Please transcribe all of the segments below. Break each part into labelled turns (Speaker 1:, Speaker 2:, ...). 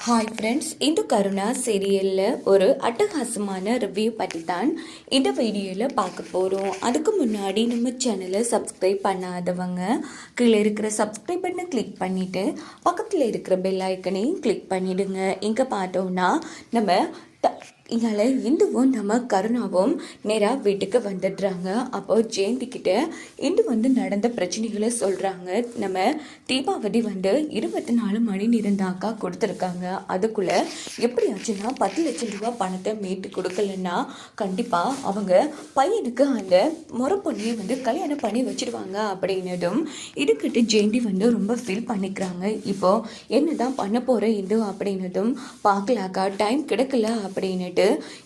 Speaker 1: Hi friends இந்த கருணா சீரியலில் ஒரு அட்டகாசமான ரிவ்யூ பற்றி தான் இந்த வீடியோவில் பார்க்க போகிறோம் அதுக்கு முன்னாடி நம்ம சேனலை சப்ஸ்கிரைப் பண்ணாதவங்க கீழே இருக்கிற சப்ஸ்கிரைப் பண்ண கிளிக் பண்ணிவிட்டு பக்கத்தில் இருக்கிற பெல் ஐக்கனையும் கிளிக் பண்ணிவிடுங்க இங்கே பார்த்தோன்னா நம்ம இதனால் இந்துவும் நம்ம கருணாவும் நேராக வீட்டுக்கு வந்துடுறாங்க. அப்போது ஜெயந்திக்கிட்ட இந்து வந்து நடந்த பிரச்சனைகளை சொல்கிறாங்க நம்ம தீபாவதி வந்து இருபத்தி நாலு மணி நேரம் தாக்கா கொடுத்துருக்காங்க. அதுக்குள்ளே எப்படி ஆச்சுன்னா பத்து லட்சம் ரூபா பணத்தை மீட்டு கொடுக்கலன்னா கண்டிப்பாக அவங்க பையனுக்கு அந்த முறப்பொண்ணியை வந்து கல்யாணம் பண்ணி வச்சுருவாங்க அப்படின்னதும் இதுக்கிட்ட ஜெயந்தி வந்து ரொம்ப ஃபீல் பண்ணிக்கிறாங்க. இப்போது என்ன தான் பண்ண போகிற இந்து அப்படின்னதும் பார்க்கலாக்கா டைம் கிடைக்கல அப்படின்னுட்டு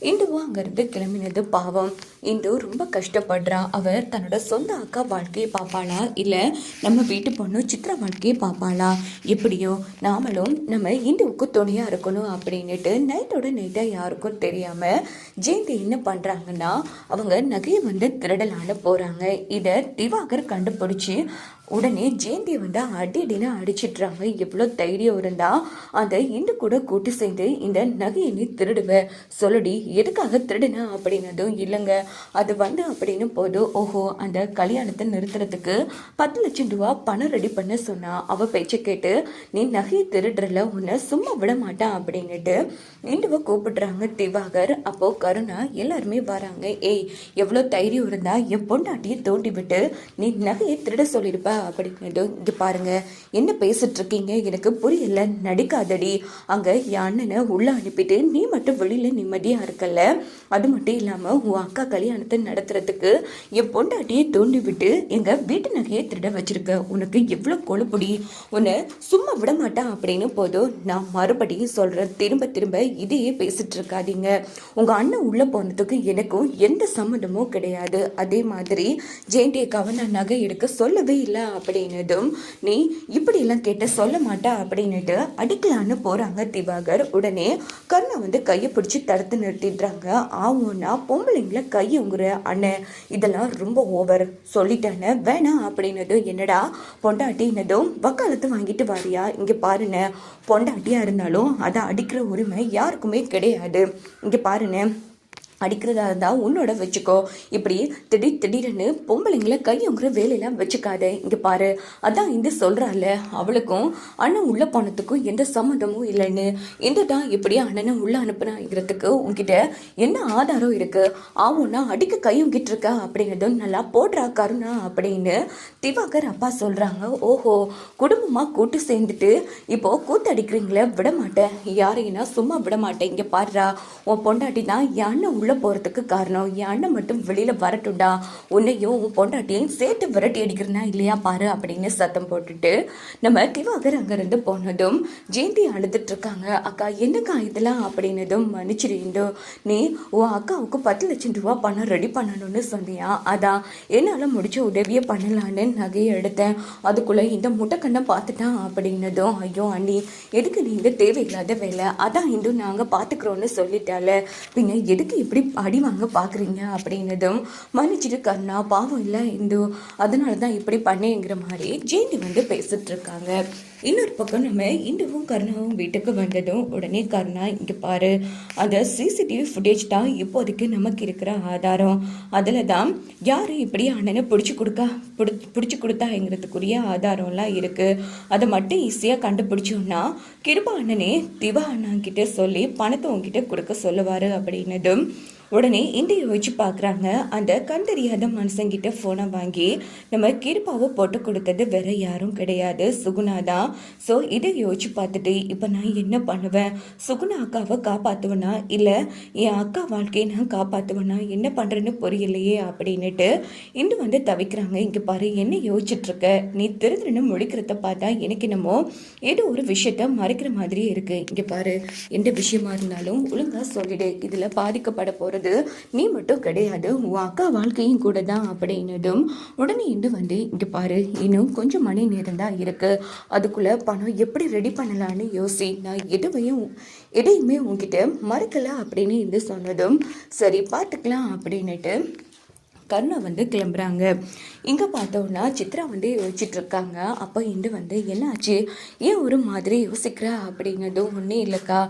Speaker 1: இந்துவும் அங்கேருந்து கிளம்பினது பாவம். இந்து ரொம்ப கஷ்டப்படுறா. அவர் தன்னோட சொந்த அக்கா வாழ்க்கையை பார்ப்பாளா? இல்லை நம்ம வீட்டு பொண்ணு சித்ரா வாழ்க்கையை பார்ப்பாளா? எப்படியோ நாமளும் நம்ம இந்துவுக்கு துணையாக இருக்கணும் அப்படின்னுட்டு நைட்டோட நைட்டாக யாருக்கும் தெரியாமல் ஜெயந்தி என்ன பண்ணுறாங்கன்னா அவங்க நகையை வந்து திருடலான்னு போகிறாங்க இதை திவாகர் கண்டுபிடிச்சி உடனே ஜெயந்தியை வந்து அடி அடின்னு அடிச்சிட்றாங்க. எவ்வளோ தைரியம் இருந்தா அந்த இந்து கூட கூட்டி சேர்ந்து இந்த நகையை நீ திருடுவ. சொல்லடி எதுக்காக திருடுன அப்படின்னதும் இல்லைங்க. அது வந்து அப்படின்னு போது ஓஹோ அந்த கல்யாணத்தை நிறுத்துறதுக்கு பத்து லட்சம் ரூபா பணம் ரெடி பண்ண சொன்னா அவள் பேச்சை கேட்டு நீ நகையை திருடுறல உன்னை சும்மா விட மாட்டான் அப்படின்னுட்டு இந்துவை கூப்பிடுறாங்க திவாகர். அப்போ கருணா எல்லாருமே வராங்க. ஏய் எவ்வளோ தைரியம் இருந்தா என் பொண்டாட்டியை தோண்டி விட்டு நீ நகையை திருட சொல்லியிருப்ப அப்படின்னுட்டு இங்கே பாருங்க. என்ன பேசிட்டு இருக்கீங்க எனக்கு புரியல. நடிக்காதடி. அங்கே என் அண்ணனை உள்ளே அனுப்பிட்டு நீ மட்டும் வெளியில் நிம்மதியாக இருக்கல. அது மட்டும் இல்லாமல் உன் அக்கா கல்யாணத்தை நடத்துறதுக்கு என் பொண்டாட்டியை தோண்டி விட்டு எங்கள் வீட்டு நகையை திருட வச்சுருக்க. உனக்கு எவ்வளோ கொழுப்புடி. உன்னை சும்மா விட மாட்டான் அப்படின்னு போதும் நான் மறுபடியும் சொல்கிறேன் திரும்ப திரும்ப இதையே பேசிட்டு இருக்காதீங்க உங்கள் அண்ணன் உள்ளே போனதுக்கு எனக்கும் எந்த சம்மந்தமும் கிடையாது. அதே மாதிரி ஜெயந்தியை கவன நகை எடுக்க சொல்லவே இல்லை. அப்படின்னதும் நீ இப்படியெல்லாம் கேட்ட சொல்ல மாட்டா அப்படின்னுட்டு அடிக்கலான்னு போகிறாங்க திவாகர். உடனே கர்ணை வந்து கையை பிடிச்சி தடுத்து நிறுத்திடுறாங்க. ஆவுன்னா பொம்பளைங்கள உங்குற அண்ணன் இதெல்லாம் ரொம்ப ஓவர் சொல்லிட்டேன்னு வேணாம் அப்படின்னதும் என்னடா பொண்டாட்டினதும் வக்காலத்து வாங்கிட்டு வாரியா? இங்கே பாருண்ணே பொண்டாட்டியாக இருந்தாலும் அதை அடிக்கிற உரிமை யாருக்குமே கிடையாது. இங்கே பாருண்ணே அடிக்கிறதா இருந்தால் உன்னோட வச்சுக்கோ. இப்படி திடீர் திடீர்னு பொம்பளைங்களை கையுங்கிற வேலையெல்லாம் வச்சுக்காத. இங்கே பாரு. அதான் இந்த சொல்கிறாள் அவளுக்கும் அண்ணன் உள்ளே போனதுக்கும் எந்த சம்மந்தமும் இல்லைன்னு. இந்த தான் இப்படி அண்ணனை உள்ளே அனுப்புனாங்கிறதுக்கு உங்ககிட்ட என்ன ஆதாரம் இருக்குது ஆவுன்னா அடிக்க கையுங்கிட்டு இருக்கா? அப்படிங்கிறதும் நல்லா போடுறா கருணா அப்படின்னு திவாகர் அப்பா சொல்கிறாங்க ஓஹோ குடும்பமாக கூட்டு சேர்ந்துட்டு இப்போ கூத்து அடிக்கிறீங்களே விட மாட்டேன் யாரையும் சும்மா விட மாட்டேன் இங்கே பாடுறா உன் பொண்டாட்டி தான் என் அண்ணன் உள்ளே போகிறதுக்கு காரணம் என் அண்ணன் மட்டும் வெளியில் வரட்டும்டா. உன்னையும் உன் பொண்டாட்டியும் சேர்த்து விரட்டி அடிக்கிறனா இல்லையா பாரு அப்படின்னு சத்தம் போட்டுட்டு நம்ம திவாகர் அங்கேருந்து போனதும் ஜெயந்தி அழுதுட்ருக்காங்க அக்கா என்னக்கா இதெல்லாம்? அப்படின்னதும் மன்னிச்சிருந்தோம் நீ உன் அக்காவுக்கு பத்து லட்சம் ரூபா பணம் ரெடி பண்ணணும்னு சொன்னியா? அதான் என்னால் முடிச்ச உதவியை பண்ணலான்னு நகையை எடுத்தேன். அதுக்குள்ளே இந்த முட்டைக்கண்ணை பார்த்துட்டான் அப்படின்னதும் ஐயோ அண்ணி எதுக்கு நீ இந்த தேவையில்லாத வேலை? அதான் இந்து நாங்கள் பார்த்துக்குறோன்னு சொல்லிட்டால பின்ன எதுக்கு இப்படி அடி வாங்க பார்க்குறீங்க அப்படின்னதும் மன்னிச்சிட்டு கண்ணா பாவம் இல்லை இந்து. அதனால தான் இப்படி பண்ணேங்கிற மாதிரி ஜெயந்தி வந்து பேசிட்டு இருக்காங்க. இன்னொரு பக்கம் நம்ம இந்துவும் கருணாவும் வீட்டுக்கு வந்ததும் உடனே கருணா இங்கே பாரு. அந்த சிசிடிவி ஃபுட்டேஜ் தான் இப்போதைக்கு நமக்கு இருக்கிற ஆதாரம். அதில் தான் யார் இப்படி அண்ணனை பிடிச்சி கொடுக்கா பிடி பிடிச்சி கொடுத்தாங்கிறதுக்குரிய ஆதாரம்லாம் இருக்குது அதை மட்டும் ஈஸியாக கண்டுபிடிச்சோன்னா கிருபா அண்ணனே திவா அண்ணாங்கிட்ட சொல்லி பணத்தை உங்ககிட்ட கொடுக்க சொல்லுவார் அப்படின்னதும் உடனே இந்தியை வச்சு பார்க்குறாங்க. அந்த கண் தெரியாத மனுஷங்கிட்ட ஃபோனை வாங்கி நம்ம கிருப்பாவை போட்டு கொடுத்தது வேற யாரும் கிடையாது. சுகுணா தான். ஸோ இதை யோசிச்சு பார்த்துட்டு இப்போ நான் என்ன பண்ணுவேன்? சுகுணா அக்காவை காப்பாற்றுவேனா இல்லை என் அக்கா வாழ்க்கையை நான் காப்பாற்றுவேனா என்ன பண்ணுறேன்னு புரியலையே அப்படின்னுட்டு இன்னும் வந்து தவிக்கிறாங்க. இங்கே பாரு என்ன யோசிச்சுட்ருக்க நீ திருதுன்னு முழிக்கிறத பார்த்தா எனக்கு என்னமோ ஏதோ ஒரு விஷயத்த மறைக்கிற மாதிரியே இருக்குது இங்கே பாரு எந்த விஷயமா இருந்தாலும் ஒழுங்காக சொல்லிடு. இதில் பாதிக்கப்பட போகிறது நீ மட்டும் கிடையாது உன் அக்கா வாழ்க்கையும் கூட தான் அப்படின்னதும் உடனே இன்று வந்து இங்கே பாரு இன்னும் கொஞ்சம் மணி நேரம் தான் இருக்குது அதுக்குள்ளே பணம் எப்படி ரெடி பண்ணலான்னு யோசி. நான் எதுவையும் எதையுமே உங்ககிட்ட மறக்கலை அப்படின்னு இந்து சொன்னதும் சரி பார்த்துக்கலாம் அப்படின்னுட்டு கருணா வந்து கிளம்புறாங்க. இங்கே பார்த்தோன்னா சித்ரா வந்து யோசிச்சுட்டு இருக்காங்க. அப்போ இண்டு வந்து என்னாச்சு? ஏன் ஒரு மாதிரி யோசிக்கிற? அப்படிங்கிறதும் ஒன்றும் இல்லைக்கா.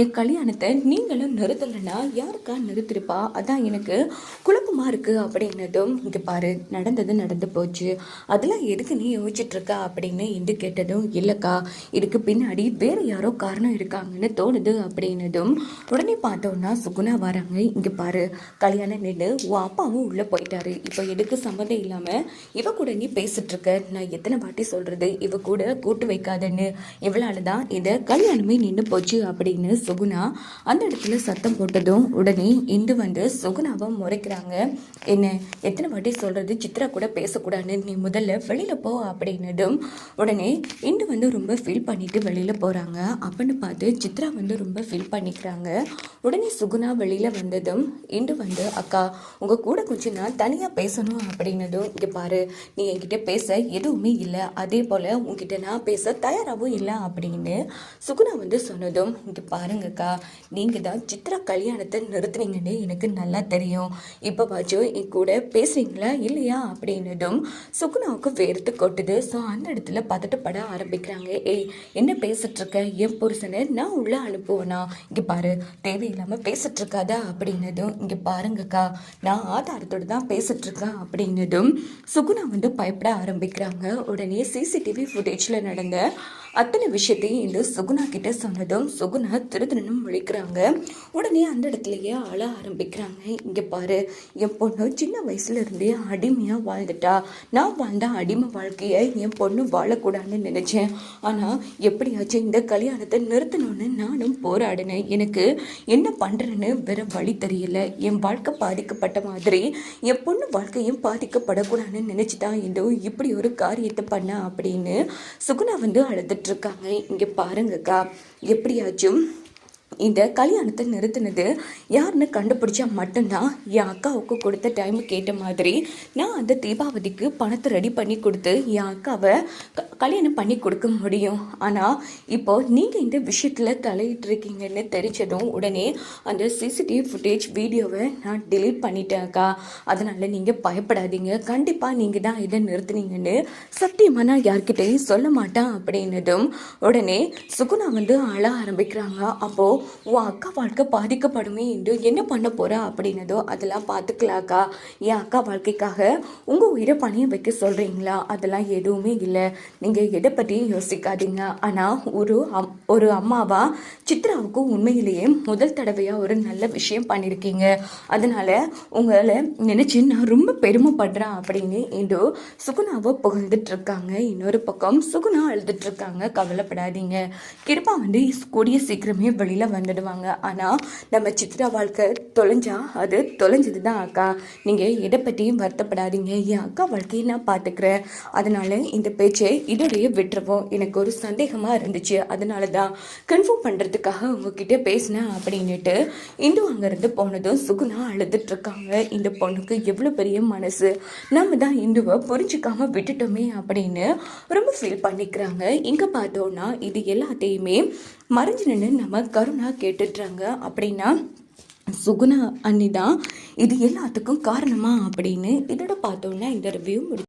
Speaker 1: என் கல்யாணத்தை நீங்களும் நிறுத்தலைன்னா யாருக்கா நிறுத்திருப்பா? அதான் எனக்கு குழப்பமாக இருக்குது அப்படின்னதும் இங்கே பாரு நடந்தது நடந்து போச்சு. அதெல்லாம் எதுக்கு நீ யோசிச்சுட்டு இருக்கா? அப்படின்னு இண்டு கேட்டதும் இல்லைக்கா இதுக்கு பின்னாடி வேற யாரோ காரணம் இருக்காங்கன்னு தோணுது. அப்படின்னதும் உடனே பார்த்தோன்னா சுகுணா வராங்க. இங்கே பாரு கல்யாணம் நின்று உன் அப்பாவும் உள்ளே போயிட்டாரு. இப்போ எதுக்கு சம்மந்தம் இல்லாமல் இவ கூட நீ பேசிட்டு இருக்க நான் எத்தனை வாட்டி சொல்றது? இவ கூட கூட்டு வைக்காதன்னு. இவளால தான் இதை கல்யாணமே நின்று போச்சு அப்படின்னு சுகுணா அந்த இடத்துல சத்தம் போட்டதும் உடனே இந்து வந்து சுகுணாவை முறைக்கிறாங்க. என்ன எத்தனை வாட்டி சொல்றது? சித்ரா கூட பேசக்கூடாதுன்னு நீ முதல்ல வெளியில போ அப்படின்னதும் உடனே இந்து வந்து ரொம்ப ஃபீல் பண்ணிட்டு வெளியில போறாங்க. அப்படின்னு பார்த்து சித்ரா வந்து ரொம்ப ஃபீல் பண்ணிக்கிறாங்க. உடனே சுகுணா வெளியில வந்ததும் இண்டு வந்து அக்கா உங்க கூட கொஞ்சம் நான் தனியாக பேசணும் அப்படின்னதும் இங்கே பாரு நீ என்கிட்ட பேச எதுவுமே இல்லை. அதே போல் உங்ககிட்ட நான் பேச தயாராகவும் இல்லை அப்படின்னு சுகுணா வந்து சொன்னதும் இங்கே பாருங்கக்கா நீங்கள் தான் சித்ரா கல்யாணத்தை நிறுத்துனீங்கன்னு எனக்கு நல்லா தெரியும். இப்போ வாச்சும் என் கூட பேசுறீங்களா இல்லையா அப்படின்னதும் சுகுணாவுக்கு வேர்த்து கொட்டுது. ஸோ அந்த இடத்துல பதட்டப்பட ஆரம்பிக்கிறாங்க. ஏய் என்ன பேசிட்டு என் புருஷனை நான் உள்ளே அனுப்புவேனா? இங்கே பாரு தேவையில்லாமல் பேசிட்டுருக்காதா அப்படின்னதும் இங்கே பாருங்கக்கா நான் ஆதாரத்தோடு தான் பேசிட்டு இருக்கேன் அப்படின்னதும் சுகுணா வந்து பயப்பட ஆரம்பிக்கிறாங்க. உடனே சிசிடிவி ஃபுட்டேஜில் நடந்த அத்தனை விஷயத்தையும் இந்த சுகுணா கிட்ட சொன்னதும் சுகுணா திருதிரனும் முழிக்கிறாங்க. உடனே அந்த இடத்துலயே அழ ஆரம்பிக்கிறாங்க. இங்க பாரு என் பொண்ணு சின்ன வயசுல இருந்தே அடிமையா வாழ்ந்துட்டா. நான் வாழ்ந்த அடிமை வாழ்க்கையை என் பொண்ணு வாழக்கூடாதுன்னு நினைச்சேன். ஆனா எப்படியாச்சும் இந்த கல்யாணத்தை நிறுத்தணும்னு நானும் போராடினேன். எனக்கு என்ன பண்றேன்னு வேற வழி தெரியல. என் வாழ்க்கை பாதிக்கப்பட்ட மாதிரி என் பொண்ணு வாழ்க்கையும் பாதிக்கப்படக்கூடாதுன்னு நினைச்சு இதோ இப்படி ஒரு காரியத்தை பண்ண அப்படின்னு சுகுணா வந்து அழுதுட்டு. இருக்காங்க இங்க பாருங்கக்கா எப்படியாச்சும் இந்த கல்யாணத்தை நிறுத்தினது யாருன்னு கண்டுபிடிச்சா மட்டும்தான் என் அக்காவுக்கு கொடுத்த டைம் கேட்ட மாதிரி. நான் அந்த தீபாவதிக்கு பணத்தை ரெடி பண்ணி கொடுத்து என் அக்காவை க- கல்யாணம் பண்ணி கொடுக்க முடியும். ஆனால் இப்போ நீங்கள் இந்த விஷயத்தில் தலையிட்டு இருக்கீங்கன்னு தெரிஞ்சதும் உடனே அந்த சிசிடிவி ஃபுட்டேஜ் வீடியோவை நான் டிலீட் பண்ணிட்டேன்க்கா அதனால் நீங்கள் பயப்படாதீங்க. கண்டிப்பாக நீங்கள் தான் இதை நிறுத்துனீங்கன்னு சத்தியமாக நான் யார்கிட்டையும் சொல்ல மாட்டேன் அப்படின்னதும் உடனே சுகுணா வந்து அழ ஆரம்பிக்கிறாங்க. அப்போது உன் அக்கா வாழ்க்கை பாதிக்கப்படுமே என்று என்ன பண்ண போறா அப்படின்னதோ அதெல்லாம் பார்த்துக்கலாக்கா. என் அக்கா வாழ்க்கைக்காக உங்கள் உயிரை பணியை வைக்க சொல்கிறீங்களா அதெல்லாம் எதுவுமே இல்லை. நீங்கள் எதை பற்றியும் யோசிக்காதீங்க. ஆனால் ஒரு அம் ஒரு அம்மாவா? சித்ராவுக்கு உண்மையிலேயே முதல் தடவையாக ஒரு நல்ல விஷயம் பண்ணியிருக்கீங்க அதனால உங்களை நினச்சி நான் ரொம்ப பெருமைப்படுறேன் அப்படின்னு இன்று சுகுணாவை புகழ்ந்துட்டுருக்காங்க. இன்னொரு பக்கம் சுகுணா அழுதுட்டுருக்காங்க. கவலைப்படாதீங்க. கிருப்பா வந்து கூடிய சீக்கிரமே வெளியில் வந்துடுவாங்க. ஆனால் நம்ம சித்ரா வாழ்க்கை தொலைஞ்சா அது தொலைஞ்சது தான் அக்கா. நீங்கள் எதை பற்றியும் வருத்தப்படாதீங்க. என் அக்கா வாழ்க்கையை நான் பார்த்துக்கிறேன். அதனால் இந்த பேச்சை இதோடைய விட்டுருவோம். எனக்கு ஒரு சந்தேகமாக இருந்துச்சு. அதனால தான் கன்ஃபார்ம் பண்ணுறதுக்காக உங்ககிட்ட பேசினேன் அப்படின்னுட்டு இந்து அங்கேருந்து போனதும் சுகுணா அழுதுட்டு இருக்காங்க இந்த பொண்ணுக்கு எவ்வளோ பெரிய மனசு. நம்ம தான் இந்துவை புரிஞ்சுக்காம விட்டுட்டோமே அப்படின்னு ரொம்ப ஃபீல் பண்ணிக்கிறாங்க. இங்கே பார்த்தோன்னா இது எல்லாத்தையுமே மறைஞ்சு நின்று நம்ம கருணா கேட்டுட்றாங்க. அப்படின்னா சுகுணா அண்ணி தான் இது எல்லாத்துக்கும் காரணமா அப்படின்னு இதோட பார்த்தோன்னா இந்த ரிவ்யூ முடி